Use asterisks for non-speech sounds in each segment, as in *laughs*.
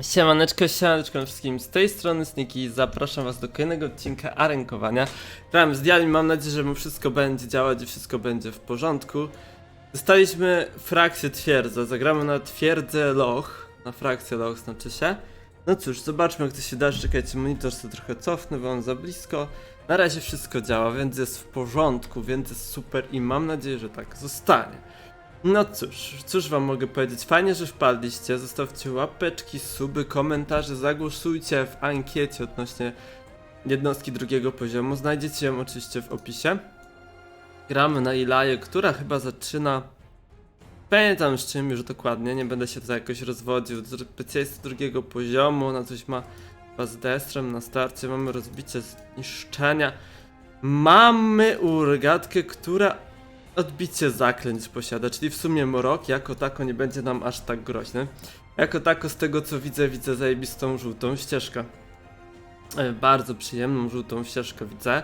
Siemaneczko, siemaneczko wszystkim. Z tej strony Sniki. Zapraszam was do kolejnego odcinka arenkowania. Grałem z mam nadzieję, że mu wszystko będzie działać i wszystko będzie w porządku. Dostaliśmy frakcję twierdza, zagramy na twierdzę Loch, na frakcję Loch znaczy się. No cóż, zobaczmy jak to się da, czekajcie, monitor sobie trochę cofnę, bo on za blisko. Na razie wszystko działa, więc jest w porządku, więc jest super i mam nadzieję, że tak zostanie no cóż, cóż wam mogę powiedzieć, fajnie, że wpadliście, zostawcie łapeczki, suby, komentarze, zagłosujcie w ankiecie odnośnie jednostki drugiego poziomu, znajdziecie ją oczywiście w opisie. Gramy na Ilaję, która chyba zaczyna... Pamiętam z czym już dokładnie, nie będę się tutaj jakoś rozwodził, specjalista drugiego poziomu, ona coś ma chyba z destrem na starcie, mamy rozbicie zniszczenia. Mamy urgatkę, która odbicie zaklęć posiada, czyli w sumie mrok jako tako nie będzie nam aż tak groźny. Jako tako z tego co widzę, widzę zajebistą żółtą ścieżkę. E, Bardzo przyjemną żółtą ścieżkę widzę.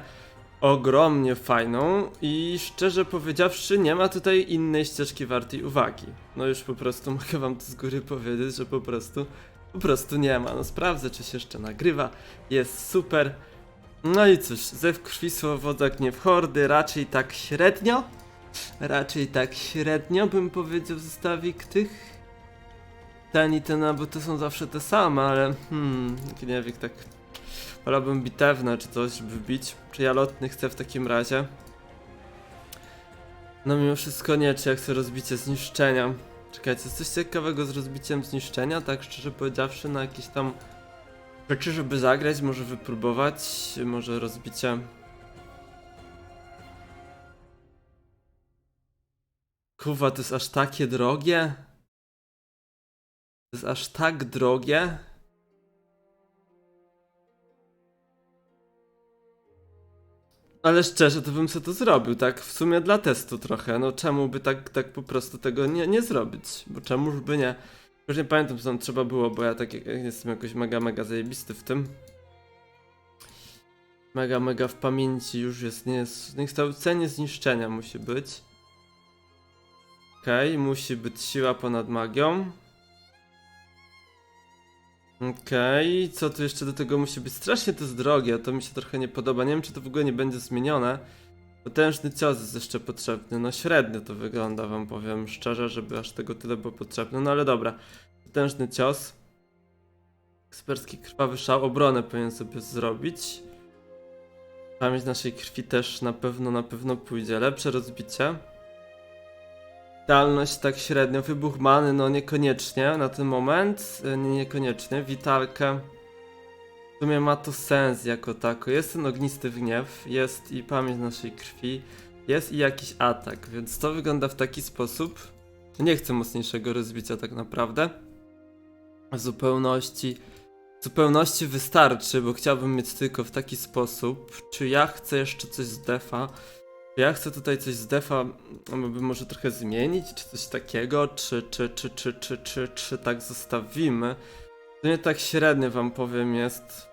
Ogromnie fajną i szczerze powiedziawszy nie ma tutaj innej ścieżki wartej uwagi. No już po prostu *laughs* mogę wam to z góry powiedzieć, że po prostu po prostu nie ma. No sprawdzę czy się jeszcze nagrywa. Jest super. No i cóż, zew krwi słowodza gniew hordy, raczej tak średnio. Raczej tak średnio bym powiedział zestawik tych. Ten i ten, bo to są zawsze te same, ale hmm, nie wiem, tak. Wolałbym bitewne czy coś, żeby wbić. Czy ja lotny chcę w takim razie? No mimo wszystko nie, czy ja chcę rozbicie zniszczenia. Czekajcie, coś ciekawego z rozbiciem zniszczenia, tak szczerze powiedziawszy, na jakieś tam rzeczy, żeby zagrać, może wypróbować, może rozbicie Kurwa, to jest aż takie drogie? To jest aż tak drogie? Ale szczerze, to bym sobie to zrobił, tak? W sumie dla testu trochę. No czemu by tak, tak po prostu tego nie, nie zrobić? Bo czemuż by nie? Już nie pamiętam, co tam trzeba było, bo ja tak jestem jakoś mega, mega zajebisty w tym. Mega, mega w pamięci już jest, nie jest. Zniszczenia musi być. Okej, musi być siła ponad magią. Okej, co tu jeszcze do tego musi być? Strasznie to jest drogie, to mi się trochę nie podoba. Nie wiem, czy to w ogóle nie będzie zmienione. Potężny cios jest jeszcze potrzebny. No średnio to wygląda, wam powiem szczerze, żeby aż tego tyle było potrzebne. No ale dobra. Potężny cios. Ekspercki krwawy szał. Obronę powinien sobie zrobić. Pamięć naszej krwi też na pewno, na pewno pójdzie. Lepsze rozbicie. Witalność tak średnio, wybuch many no niekoniecznie na ten moment, e, nie, niekoniecznie, witalkę w sumie ma to sens jako tako, jest ten ognisty gniew, jest i pamięć naszej krwi, jest i jakiś atak, więc to wygląda w taki sposób, nie chcę mocniejszego rozbicia tak naprawdę, w zupełności, w zupełności wystarczy, bo chciałbym mieć tylko w taki sposób, czy ja chcę jeszcze coś z defa, ja chcę tutaj coś z defa, aby może trochę zmienić, czy coś takiego, czy, czy, czy, czy, czy, czy, czy tak zostawimy. To nie tak średnio wam powiem jest.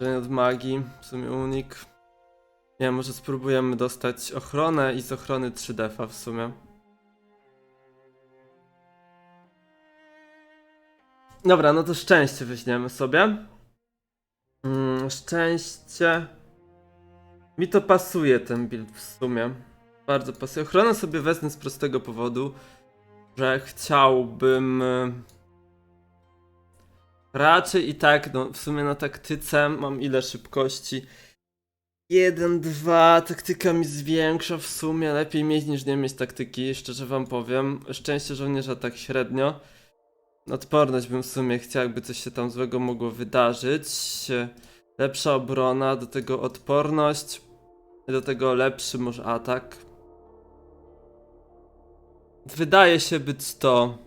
Że od magii, w sumie unik. Nie, może spróbujemy dostać ochronę i z ochrony 3 defa w sumie. Dobra, no to szczęście weźmiemy sobie. Mm, szczęście. Mi to pasuje ten build w sumie. Bardzo pasuje. Ochronę sobie wezmę z prostego powodu, że chciałbym. e, Raczej i tak, no w sumie na taktyce mam ile szybkości? 1, 2, taktyka mi zwiększa w sumie. Lepiej mieć niż nie mieć taktyki, szczerze wam powiem. Szczęście żołnierza tak średnio. Odporność bym w sumie chciał, jakby coś się tam złego mogło wydarzyć. Lepsza obrona, do tego odporność. Do tego lepszy może atak. Wydaje się być to.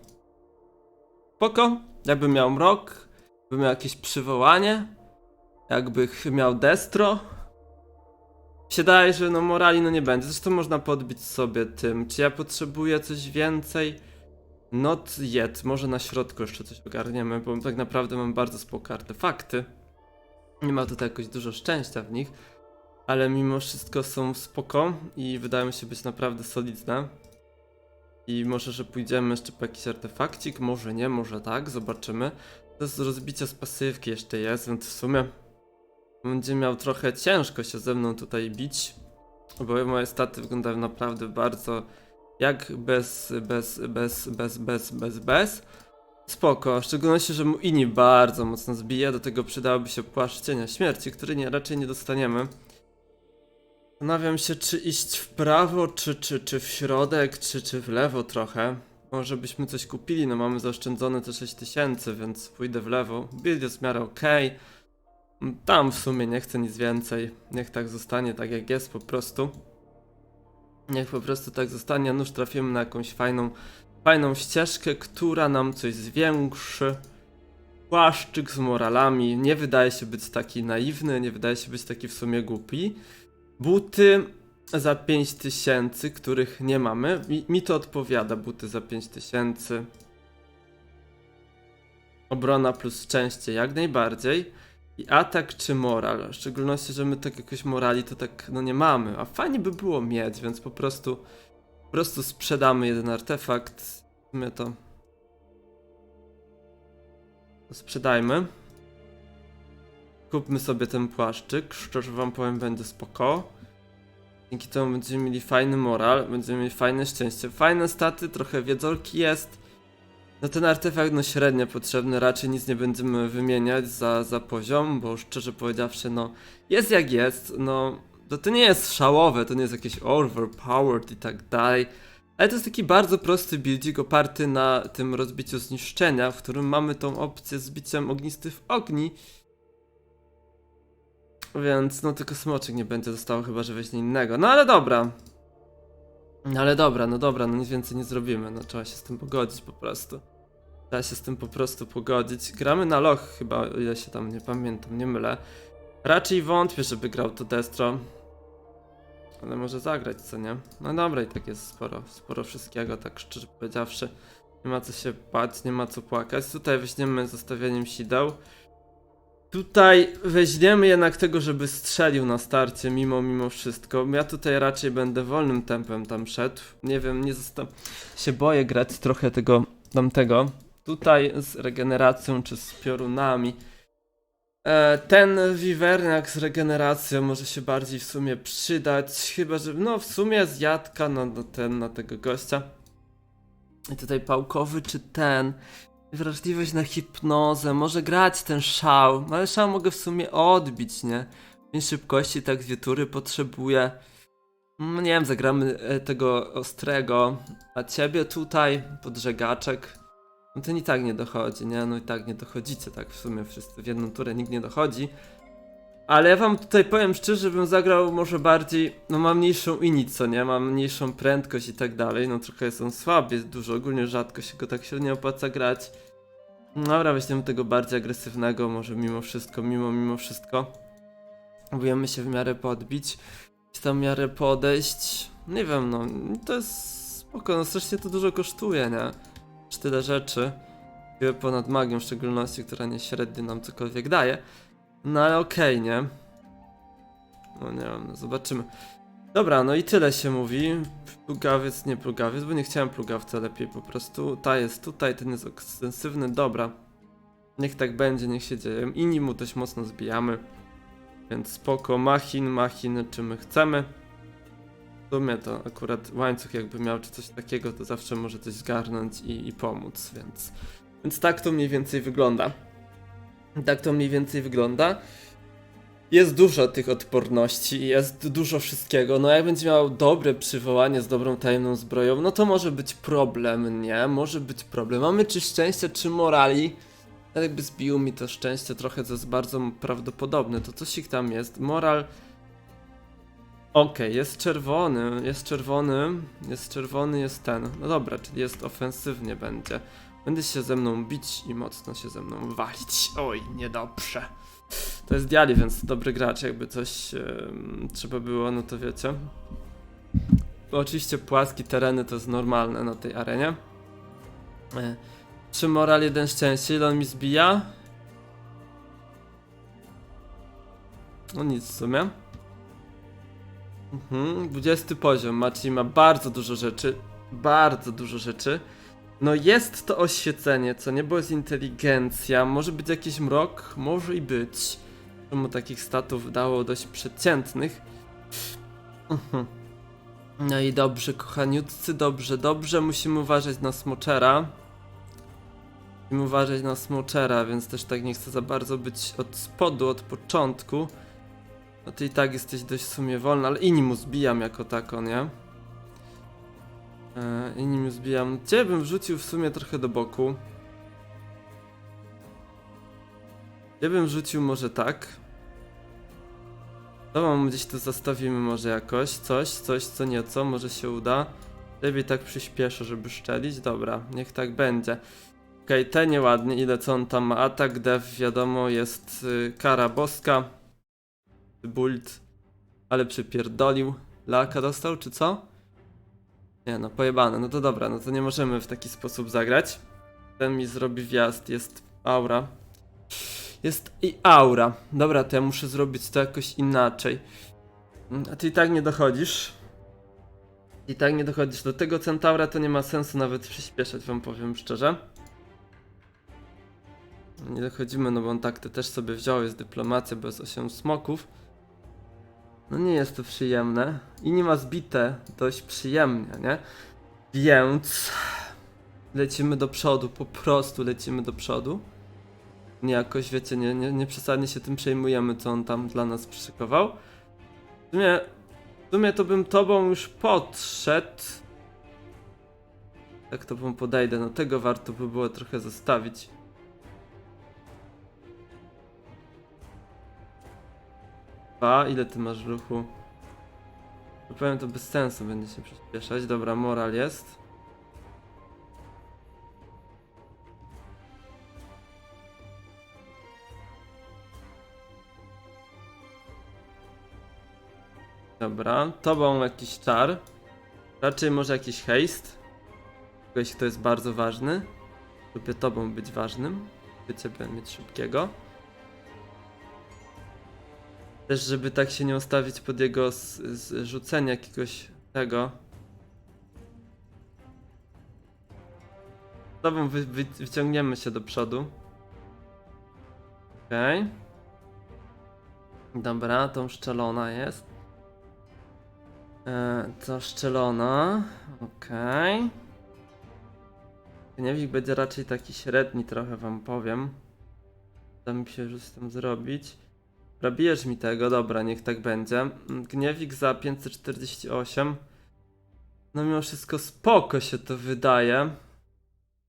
Spoko. Jakbym miał mrok, bym miał jakieś przywołanie, jakby ch- miał destro. Się daje, że no morali no nie będzie. Zresztą można podbić sobie tym. Czy ja potrzebuję coś więcej? Not yet. Może na środku jeszcze coś ogarniemy, bo tak naprawdę mam bardzo spoko artefakty. Nie ma tutaj jakoś dużo szczęścia w nich, ale mimo wszystko są spoko i wydają się być naprawdę solidne. I może, że pójdziemy jeszcze po jakiś artefakcik, może nie, może tak, zobaczymy. To jest rozbicie z pasywki jeszcze jest, więc w sumie będzie miał trochę ciężko się ze mną tutaj bić, bo moje staty wyglądają naprawdę bardzo jak bez, bez, bez, bez, bez, bez, bez. Spoko, w szczególności, że mu inni bardzo mocno zbija, do tego przydałoby się płaszcz cienia śmierci, który nie, raczej nie dostaniemy. Zastanawiam się, czy iść w prawo, czy, czy, czy w środek, czy, czy w lewo trochę. Może byśmy coś kupili, no mamy zaoszczędzone te 6000, więc pójdę w lewo. Build jest w miarę okej. Tam w sumie nie chcę nic więcej. Niech tak zostanie, tak jak jest po prostu. Niech po prostu tak zostanie, nuż trafimy na jakąś fajną, fajną ścieżkę, która nam coś zwiększy. Płaszczyk z moralami, nie wydaje się być taki naiwny, nie wydaje się być taki w sumie głupi. Buty za 5000, których nie mamy. Mi, mi to odpowiada, buty za 5000. Obrona plus szczęście, jak najbardziej. I atak czy moral? W szczególności, że my tak jakoś morali to tak no nie mamy. A fajnie by było mieć, więc po prostu po prostu sprzedamy jeden artefakt. To to sprzedajmy. Kupmy sobie ten płaszczyk. Szczerze wam powiem, będzie spoko. Dzięki temu będziemy mieli fajny moral, będziemy mieli fajne szczęście, fajne staty, trochę wiedzorki jest. No ten artefakt no średnio potrzebny, raczej nic nie będziemy wymieniać za, za poziom, bo szczerze powiedziawszy no jest jak jest, no to, to nie jest szałowe, to nie jest jakieś overpowered i tak dalej. Ale to jest taki bardzo prosty buildzik oparty na tym rozbiciu zniszczenia, w którym mamy tą opcję z biciem ognisty w ogni. Więc no tylko smoczek nie będzie zostało chyba, że weźmie innego. No ale dobra. No ale dobra, no dobra, no nic więcej nie zrobimy. No trzeba się z tym pogodzić po prostu. Trzeba się z tym po prostu pogodzić. Gramy na loch chyba, o ile się tam nie pamiętam, nie mylę. Raczej wątpię, żeby grał to Destro. Ale może zagrać, co nie? No dobra, i tak jest sporo, sporo wszystkiego, tak szczerze powiedziawszy. Nie ma co się bać, nie ma co płakać. Tutaj weźmiemy zostawieniem sideł. Tutaj weźmiemy jednak tego, żeby strzelił na starcie, mimo, mimo wszystko. Ja tutaj raczej będę wolnym tempem tam szedł. Nie wiem, nie zosta... się boję grać trochę tego tamtego. Tutaj z regeneracją czy z piorunami. E, ten wiwerniak z regeneracją może się bardziej w sumie przydać, chyba że, no w sumie zjadka na, na ten, na tego gościa. I tutaj pałkowy czy ten. Wrażliwość na hipnozę, może grać ten szał, no ale szał mogę w sumie odbić, nie? Pięć szybkości, tak dwie tury potrzebuję. No nie wiem, zagramy e, tego ostrego, a ciebie tutaj, podżegaczek. No ten i tak nie dochodzi, nie? No i tak nie dochodzicie, tak w sumie wszyscy w jedną turę nikt nie dochodzi. Ale ja wam tutaj powiem szczerze, żebym zagrał może bardziej, no mam mniejszą init, co nie? Mam mniejszą prędkość i tak dalej, no trochę on słaby, jest dużo, ogólnie rzadko się go tak średnio opłaca grać. Dobra, weźmiemy tego bardziej agresywnego, może mimo wszystko, mimo, mimo wszystko. Próbujemy się w miarę podbić, czy tam w miarę podejść. Nie wiem, no, to jest spoko, no strasznie to dużo kosztuje, nie? Aż tyle rzeczy. Ponad magią w szczególności, która nie średnio nam cokolwiek daje. No ale okej, nie? No nie wiem, no zobaczymy. Dobra, no i tyle się mówi. Plugawiec, nie plugawiec, bo nie chciałem plugawca lepiej po prostu. Ta jest tutaj, ten jest ekstensywny, dobra. Niech tak będzie, niech się dzieje. Inni mu dość mocno zbijamy. Więc spoko, machin, machin, czy my chcemy. W sumie to akurat łańcuch jakby miał czy coś takiego, to zawsze może coś zgarnąć i, i pomóc, więc... Więc tak to mniej więcej wygląda. Tak to mniej więcej wygląda. Jest dużo tych odporności, jest dużo wszystkiego. No jak będzie miał dobre przywołanie z dobrą tajemną zbroją, no to może być problem, nie? Może być problem. Mamy czy szczęście, czy morali. Ale jakby zbił mi to szczęście trochę, co jest bardzo prawdopodobne. To coś ich tam jest. Moral... Okej, jest czerwony, jest czerwony, jest czerwony, jest ten. No dobra, czyli jest ofensywnie będzie. Będę się ze mną bić i mocno się ze mną walić. Oj, niedobrze. To jest Diali, więc dobry gracz, jakby coś trzeba było, no to wiecie. Bo oczywiście płaskie tereny to jest normalne na tej arenie. E, Trzy moral, jeden szczęście, ile on mi zbija? No nic w sumie. Mhm, 20 poziom, Maciej ma bardzo dużo rzeczy. bardzo dużo rzeczy. No jest to oświecenie, co nie, bo jest inteligencja, może być jakiś mrok, może i być. Czemu takich statów dało dość przeciętnych. Mhm. No i dobrze, kochaniutcy, dobrze, dobrze, musimy uważać na smoczera. Musimy uważać na smoczera, więc też tak nie chcę za bardzo być od spodu, od początku. No ty i tak jesteś dość w sumie wolny, ale inni mu zbijam jako tako, nie? E, inni mu zbijam. Ciebie bym wrzucił w sumie trochę do boku. Ciebie bym wrzucił może tak. Dobra, gdzieś to zostawimy może jakoś. Coś, coś, co nieco, może się uda. Lepiej tak przyspieszę, żeby szczelić. Dobra, niech tak będzie. Okej, te nieładnie, ile co on tam ma. Atak, def, wiadomo, jest y, kara boska. Bult, ale przypierdolił. Laka dostał, czy co? Nie no, pojebane. No to dobra, no to nie możemy w taki sposób zagrać. Ten mi zrobi wjazd, jest aura. Jest i aura. Dobra, to ja muszę zrobić to jakoś inaczej. Mm, A ty i tak nie dochodzisz. I tak nie dochodzisz. Do tego centaura to nie ma sensu nawet przyspieszać, wam powiem szczerze. Nie dochodzimy, no bo on tak to też sobie wziął, jest dyplomacja bez 8 smoków. No nie jest to przyjemne. I nie ma zbite dość przyjemnie, nie? Więc lecimy do przodu, po prostu lecimy do przodu. Nie jakoś, wiecie, nie, nie, nie przesadnie się tym przejmujemy, co on tam dla nas przyszykował. W sumie, w sumie to bym tobą już podszedł. Jak tobą podejdę, no tego warto by było trochę zostawić. Ile ty masz ruchu? No powiem to bez sensu, będzie się przyspieszać. Dobra, moral jest. Dobra, tobą jakiś czar. Raczej może jakiś haste. Kogoś, kto jest bardzo ważny. Lubię tobą być ważnym. By ciebie mieć szybkiego. Też, żeby tak się nie ustawić pod jego z, z rzucenia jakiegoś tego. Tobą wy, wy, wyciągniemy się do przodu. Okej. Dobra, tą szczelona jest. E, to szczelona. Okej. Gniewik będzie raczej taki średni trochę wam powiem. Da mi się już z tym zrobić. Robijesz mi tego, dobra, niech tak będzie. Mm, Gniewik za 548. No mimo wszystko spoko się to wydaje.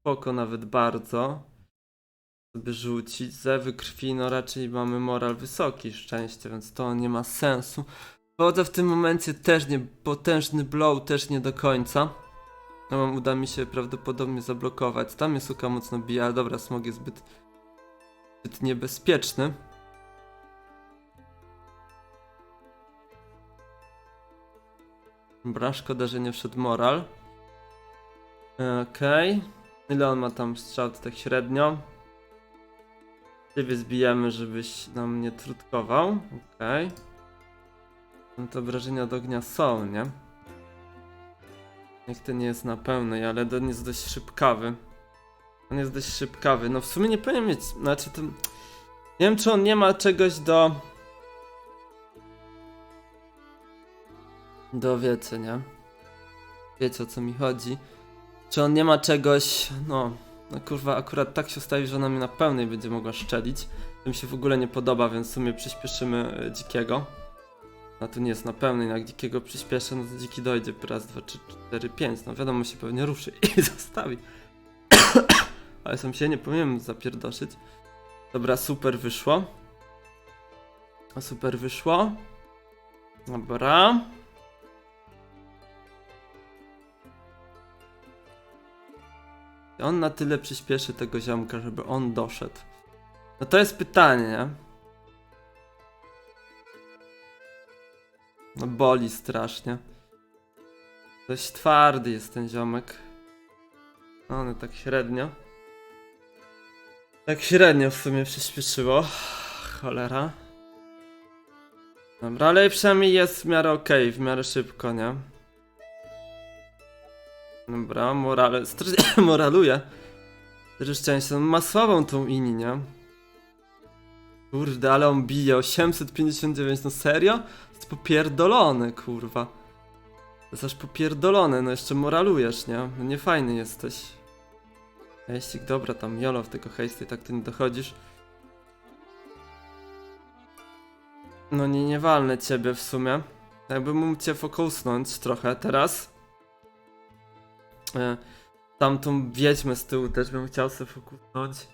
Spoko nawet bardzo. Żeby rzucić. Zewy krwi, no raczej mamy moral wysoki, szczęście, więc to nie ma sensu. Woda w tym momencie też nie, potężny blow też nie do końca. No mam, uda mi się prawdopodobnie zablokować. Tam jest suka mocno bije, ale dobra, smog jest zbyt, zbyt niebezpieczny. Dobra, szkoda, wszedł moral. Okej. Ile on ma tam strzał? To tak średnio. Ciebie zbijamy, żebyś nam nie trutkował. Okej. No to obrażenia od ognia są, nie? Niech ten nie jest na pełnej, ale on jest dość szybkawy. On jest dość szybkawy. No w sumie nie powinien mieć, znaczy to... Nie wiem, czy on nie ma czegoś do... Do wiecie, nie? Wiecie o co mi chodzi. Czy on nie ma czegoś, no... No kurwa, akurat tak się ustawi, że ona mnie na pełnej będzie mogła szczelić. To mi się w ogóle nie podoba, więc w sumie przyspieszymy e, dzikiego. A tu nie jest na pełnej, jak dzikiego przyspieszę, no to dziki dojdzie raz, dwa, trzy, cztery, pięć. No wiadomo, się pewnie ruszy i *laughs* zostawi. *coughs* Ale sam się nie powinien zapierdoszyć. Dobra, super wyszło. Super wyszło. Dobra. On na tyle przyspieszy tego ziomka, żeby on doszedł. No to jest pytanie, nie? No boli strasznie. Dość twardy jest ten ziomek. No, no tak średnio. Tak średnio w sumie przyspieszyło. Cholera. Dobra, ale przynajmniej jest w miarę okej, w miarę szybko, nie? Dobra, morale. Strasznie *coughs* moraluje. Też szczęście, no ma słabą tą inni, nie? Kurde, ale on bije 859, no serio? To jest popierdolone, kurwa. To jest aż popierdolone, no jeszcze moralujesz, nie? No nie fajny jesteś. Hejstik, dobra, tam jolo w tego hejsty, tak ty nie dochodzisz. No nie, nie walnę ciebie w sumie. Jakbym mógł cię fokusnąć trochę teraz. E, tamtą wiedźmę z tyłu też bym chciał sobie fokusnąć.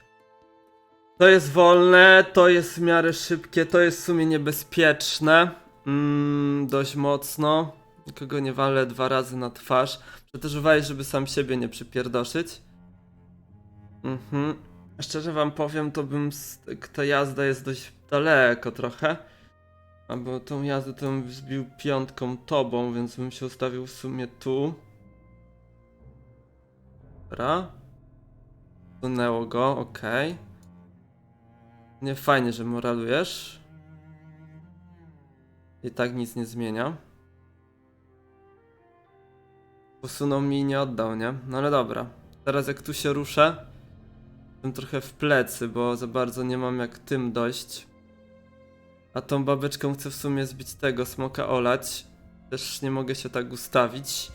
To jest wolne, to jest w miarę szybkie, to jest w sumie niebezpieczne. Mm, dość mocno. Nikogo nie walę dwa razy na twarz. Uważaj, żeby sam siebie nie przypierdoszyć. Mhm. Szczerze wam powiem, to bym. Ta jazda jest dość daleko trochę. Albo tą jazdę to bym wzbił piątką tobą, więc bym się ustawił w sumie tu. Dobra. Sunęło go, okej. Nie fajnie, że moralujesz. I tak nic nie zmienia. Posunął mi i nie oddał, nie? No ale dobra. Teraz jak tu się ruszę, jestem trochę w plecy, bo za bardzo nie mam jak tym dojść. A tą babeczką chcę w sumie zbić tego smoka olać. Też nie mogę się tak ustawić.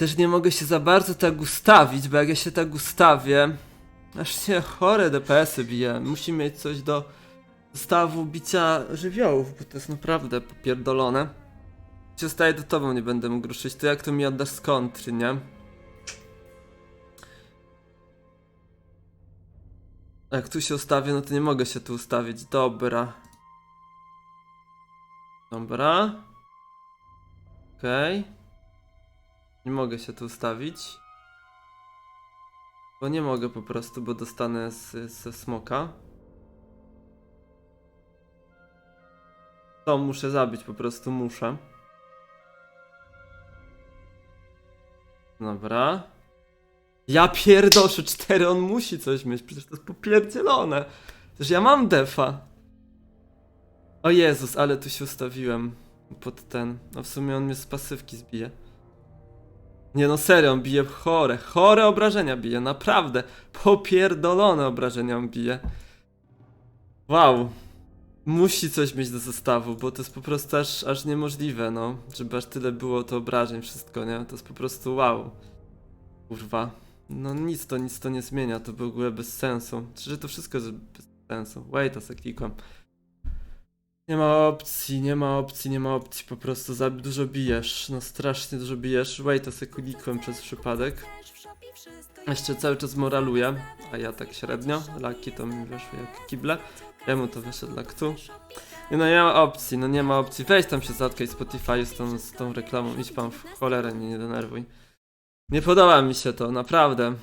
Też nie mogę się za bardzo tak ustawić, bo jak ja się tak ustawię, aż się chore DPS-y bije. Musi mieć coś do zestawu bicia żywiołów, bo to jest naprawdę popierdolone. Się staję do tobą, nie będę mógł ruszyć. To jak to mi oddasz z kontry, nie? Jak tu się ustawię, no to nie mogę się tu ustawić. Dobra. Dobra. Okej. Nie mogę się tu ustawić. Bo nie mogę po prostu, bo dostanę ze smoka. To muszę zabić, po prostu muszę. Dobra. Ja pierdoszę, cztery, on musi coś mieć, przecież to jest popierdzielone. Przecież ja mam defa. O Jezus, ale tu się ustawiłem pod ten. No w sumie on mnie z pasywki zbije. Nie no serio, on bije chore, chore obrażenia bije, naprawdę. Popierdolone obrażenia on bije. Wow. Musi coś mieć do zestawu, bo to jest po prostu aż, aż niemożliwe, no. Żeby aż tyle było to obrażeń, wszystko, nie? To jest po prostu wow. Kurwa. No nic to, nic to nie zmienia, to w ogóle bez sensu. Czy to wszystko jest bez sensu. Wait, a se klikam. Nie ma opcji, nie ma opcji, nie ma opcji, po prostu za dużo bijesz, no strasznie dużo bijesz. Wait, a se klikłem przez przypadek. Jeszcze cały czas moraluję, a ja tak średnio. Laki to mi weszły jak kible. Jemu to wyszedł lak tu. Nie, no nie ma opcji, no nie ma opcji. Weź tam się zatkaj Spotify z tą, z tą reklamą, idź pan w cholerę, nie, nie denerwuj. Nie podoba mi się to, naprawdę.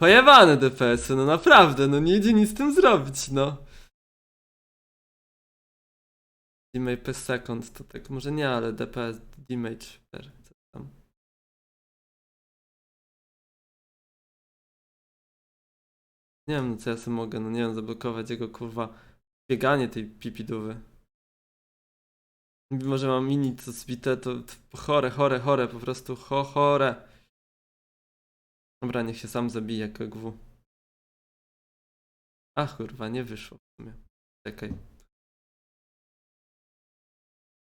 Pojebane DPS-y, no naprawdę, no nie idzie nic z tym zrobić, no. Damage per second to tak, może nie, ale DPS, damage per, co tam. Nie wiem, no co ja sobie mogę, no nie wiem, zablokować jego kurwa bieganie tej pipidówy. Mimo, że mam mini to zbite, to, to chore, chore, chore, po prostu cho, chore. Dobra, niech się sam zabije, KGW. Ach, kurwa, nie wyszło w sumie. Czekaj.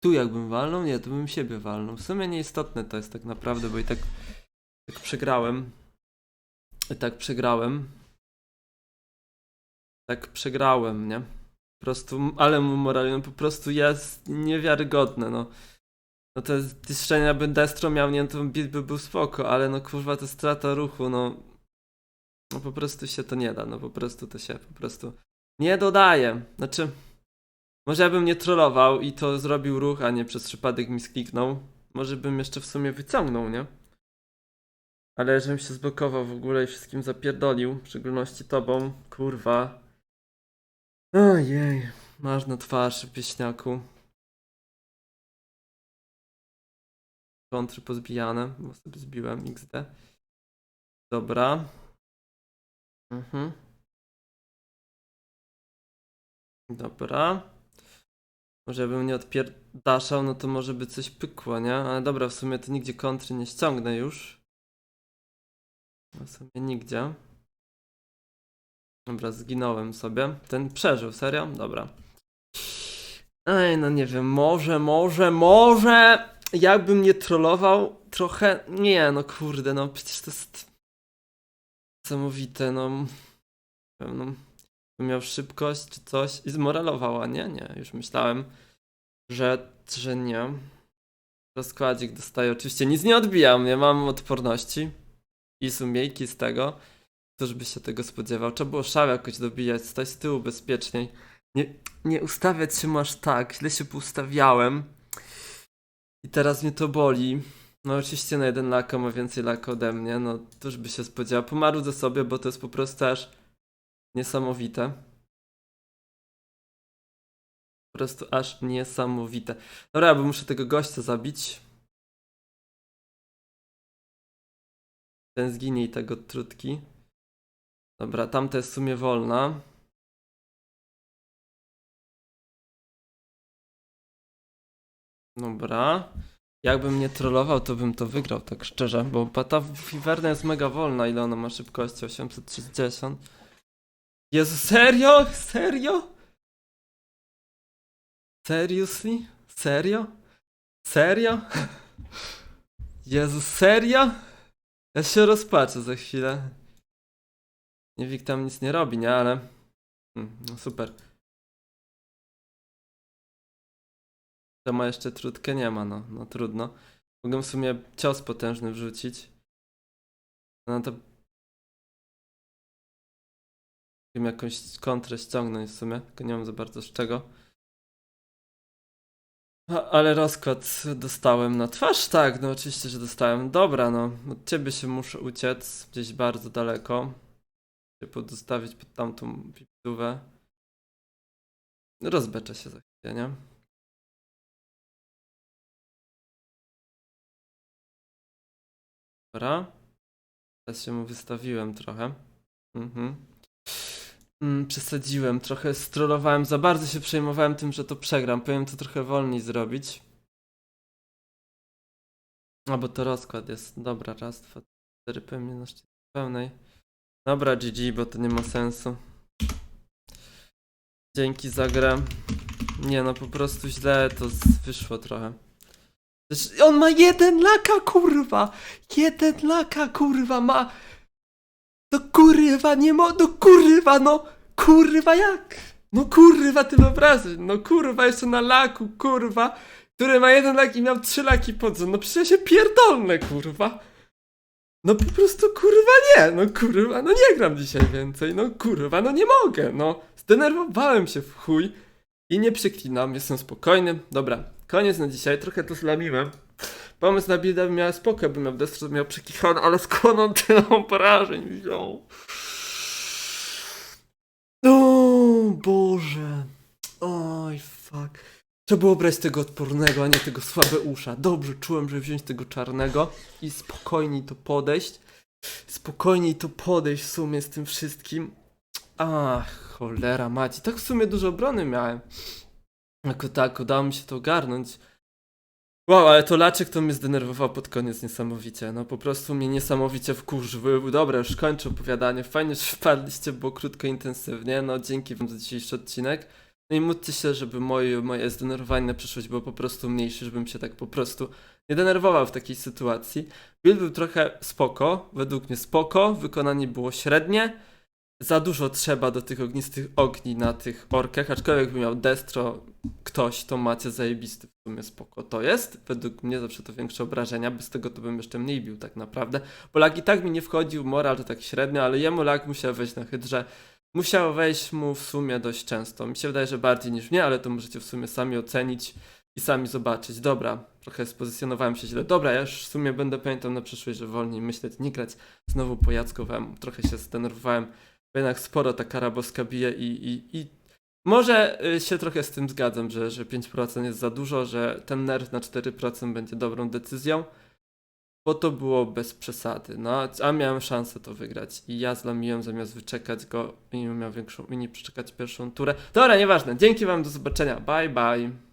Tu jakbym walnął? Nie, to bym siebie walnął. W sumie nieistotne to jest tak naprawdę, bo i tak, tak przegrałem. I tak przegrałem. Tak przegrałem, nie? Po prostu, ale mu moralnie, no po prostu jest niewiarygodne, no. No te niszczenia by Destro miał, nie, to by był spoko, ale no kurwa to strata ruchu, no. No po prostu się to nie da, no po prostu to się po prostu nie dodaje. Znaczy, może ja bym nie trollował i to zrobił ruch, a nie przez przypadek mi skliknął. Może bym jeszcze w sumie wyciągnął, nie? Ale żebym się zblokował w ogóle i wszystkim zapierdolił, w szczególności tobą, kurwa. Ojej, masz na twarz, pieśniaku. Kontry pozbijane, bo sobie zbiłem XD. Dobra. Mhm. Dobra. Może bym nie odpierdaszał, no to może by coś pykło, nie? Ale dobra, w sumie to nigdzie kontry nie ściągnę już. No w sumie nigdzie. Dobra, zginąłem sobie. Ten przeżył, serio? Dobra. Ej, no nie wiem, może, może, może jakbym nie trollował trochę. Nie, no kurde, no przecież to jest niesamowite, no. Pewno bym miał szybkość czy coś i zmoralowała. Nie, nie, już myślałem, że, że nie. Rozkładzik dostaję. Oczywiście nic nie odbijam, nie mam odporności i sumiejki z tego. Któż by się tego spodziewał? Trzeba było szał jakoś dobijać, stać z tyłu bezpieczniej. Nie, nie ustawiać się aż tak, źle się poustawiałem. I teraz mnie to boli. No oczywiście na jeden laka ma więcej laka ode mnie, no któż by się spodziewał. Pomarudzę sobie, bo to jest po prostu aż niesamowite. Po prostu aż niesamowite. Dobra, bo muszę tego gościa zabić. Ten zginie i tego trutki. Dobra, tamta jest w sumie wolna. Dobra. Jakbym nie trollował, to bym to wygrał, tak szczerze, bo ta Wiwerna jest mega wolna. Ile ona ma szybkości? 860. Jezu, serio? Serio? Seriously? Serio? Serio? Jezu, serio? Ja się rozpaczę za chwilę. Niewik tam nic nie robi, nie? Ale... Hmm, no super. To ma jeszcze trudkę? Nie ma, no. No trudno. Mogę w sumie cios potężny wrzucić. No to... Wiem jakąś kontrę ściągnąć w sumie, tylko nie mam za bardzo z czego. A, ale rozkład dostałem na twarz? Tak, no oczywiście, że dostałem. Dobra, no. Od ciebie się muszę uciec gdzieś bardzo daleko. Się podostawić pod tamtą piptówę. Rozbeczę się za chwilę, nie? Dobra. Teraz się mu wystawiłem trochę. Mhm. Mm, przesadziłem, trochę strollowałem, za bardzo się przejmowałem tym, że to przegram. Powinien to trochę wolniej zrobić. A bo to rozkład jest. Dobra, raz, dwa, cztery, pewnie na szczycie pełnej. Dobra, GG, bo to nie ma sensu. Dzięki za grę. Nie no, po prostu źle to wyszło trochę. On ma jeden laka, kurwa! Jeden laka, kurwa, ma! No kurwa, nie mo... No kurwa, no! Kurwa jak? No kurwa, ty wyobraź, no kurwa, jeszcze na laku, kurwa, który ma jeden lak i miał trzy laki pod. No przecież się pierdolę, kurwa. No po prostu kurwa nie, no kurwa, no nie gram dzisiaj więcej, no kurwa, no nie mogę, no. Zdenerwowałem się w chuj i nie przeklinam, jestem spokojny. Dobra, koniec na dzisiaj, trochę to zlamiłem. Pomysł na builda bym miał spoko, bym miał destro, miał przekichany, ale skąd on tyle porażeń wziął? O Boże. Oj, fuck. Trzeba było brać tego odpornego, a nie tego słabe usza. Dobrze, czułem, że wziąć tego czarnego i spokojniej to podejść. Spokojniej to podejść w sumie z tym wszystkim. Ach, cholera maci. Tak w sumie dużo obrony miałem. Jako tak, udało mi się to ogarnąć. Wow, ale to laczek to mnie zdenerwował pod koniec niesamowicie. No po prostu mnie niesamowicie wkurzył. Dobra, już kończę opowiadanie. Fajnie, że wpadliście, było krótko, intensywnie. No dzięki wam za dzisiejszy odcinek. No i módlcie się, żeby moje, moje zdenerwowanie na przyszłość było po prostu mniejsze, żebym się tak po prostu nie denerwował w takiej sytuacji. Build był trochę spoko, według mnie spoko, wykonanie było średnie. Za dużo trzeba do tych ognistych ogni na tych orkach, aczkolwiek by miał destro ktoś, to macie zajebisty w sumie spoko to jest. Według mnie zawsze to większe obrażenia, bez tego to bym jeszcze mniej bił tak naprawdę. Bo lag i tak mi nie wchodził, moral to tak średnio, ale jemu lag musiał wejść na hydrze. Musiał wejść mu w sumie dość często. Mi się wydaje, że bardziej niż mnie, ale to możecie w sumie sami ocenić. i sami zobaczyć. Dobra, trochę spozycjonowałem się źle. Dobra, ja już w sumie będę pamiętał na przyszłość, że wolniej myśleć, nie grać znowu po Jackowemu. Trochę się zdenerwowałem, jednak sporo ta kara boska bije i, i, i może y, się trochę z tym zgadzam, że, że 5% jest za dużo, że ten nerw na 4% będzie dobrą decyzją, bo to było bez przesady, no, a miałem szansę to wygrać i ja zlamiłem zamiast wyczekać go i miał większą, i nie przeczekać pierwszą turę. Dobra, nieważne, dzięki wam, do zobaczenia, bye bye.